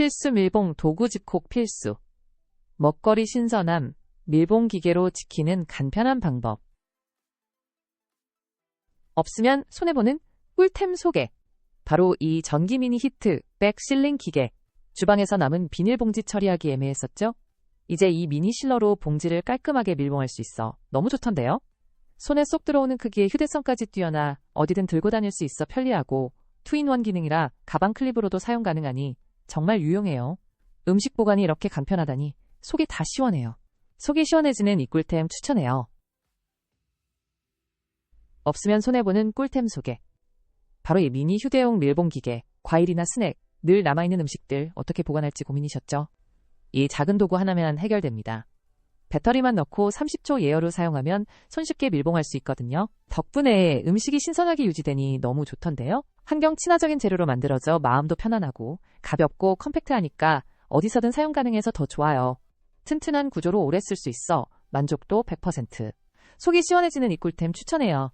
필수 밀봉 도구 집콕 필수. 먹거리 신선함, 밀봉 기계로 지키는 간편한 방법. 없으면 손해보는 꿀템 소개. 바로 이 전기 미니 히트 백 실링 기계. 주방에서 남은 비닐봉지 처리하기 애매했었죠? 이제 이 미니 실러로 봉지를 깔끔하게 밀봉할 수 있어 너무 좋던데요? 손에 쏙 들어오는 크기의 휴대성까지 뛰어나 어디든 들고 다닐 수 있어 편리하고 투인원 기능이라 가방 클립으로도 사용 가능하니 정말 유용해요. 음식 보관이 이렇게 간편하다니 속이 다 시원해요. 속이 시원해지는 이 꿀템 추천해요. 없으면 손해보는 꿀템 소개. 바로 이 미니 휴대용 밀봉 기계, 과일이나 스낵, 늘 남아있는 음식들 어떻게 보관할지 고민이셨죠? 이 작은 도구 하나면 해결됩니다. 배터리만 넣고 30초 예열로 사용하면 손쉽게 밀봉할 수 있거든요. 덕분에 음식이 신선하게 유지되니 너무 좋던데요. 환경 친화적인 재료로 만들어져 마음도 편안하고 가볍고 컴팩트하니까 어디서든 사용 가능해서 더 좋아요. 튼튼한 구조로 오래 쓸 수 있어 만족도 100%. 속이 시원해지는 이 꿀템 추천해요.